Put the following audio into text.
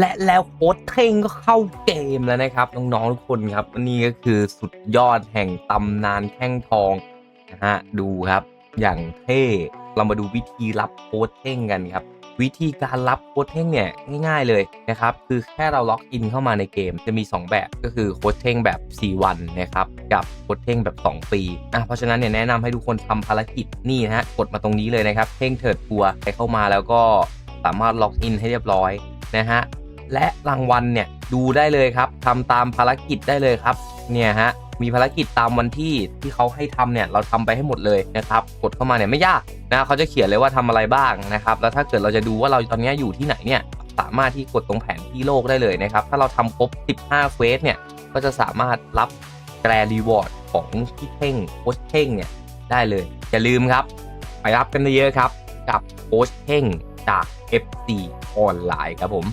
และแล้วโค้ชเท่งก็เข้าเกมแล้วนะครับ น้องๆทุกคนครับนี่ก็คือสุดยอดแห่งตำนานแข้งทองนะฮะดูครับอย่างเท่เรามาดูวิธีรับโค้ชเท่งกันครับ วิธีการรับโค้ชเท่งเนี่ยง่ายๆเลยนะครับคือแค่เราล็อกอินเข้ามาในเกมจะมี 2 แบบก็คือโค้ชเท่งแบบ 4 วันนะครับกับโค้ชเท่งแบบ 2 ปีอะเพราะฉะนั้นเนี่ยแนะนำให้ทุกคนทำภารกิจนี่นะฮะกดมาตรงนี้เลยนะครับเท่งเถิดทัวร์ไปเข้ามาแล้วก็สามารถล็อกอินให้เรียบร้อยนะฮะ และรางวัลเนี่ยดูได้เลยครับทำตามภารกิจได้เลยครับเนี่ยฮะมีภารกิจตามวันที่ที่เขาให้ทำเนี่ยเราทำไปให้หมดเลยนะครับกดเข้ามาเนี่ยไม่ยากนะเขาจะเขียนเลยว่าทำอะไรบ้างนะครับแล้วถ้าเกิดเราจะดูว่าเราตอนนี้อยู่ที่ไหนเนี่ยสามารถที่กดตรงแผนที่โลกได้เลยนะครับถ้าเราทำครบ 15เควสเนี่ยก็จะสามารถรับแกรรีวอร์ดของพี่เท่งโค้ชเท่งเนี่ยได้เลยอย่าลืมครับไปรับกันเยอะๆครับกับโค้ชเท่งจาก FC ออนไลน์ครับผม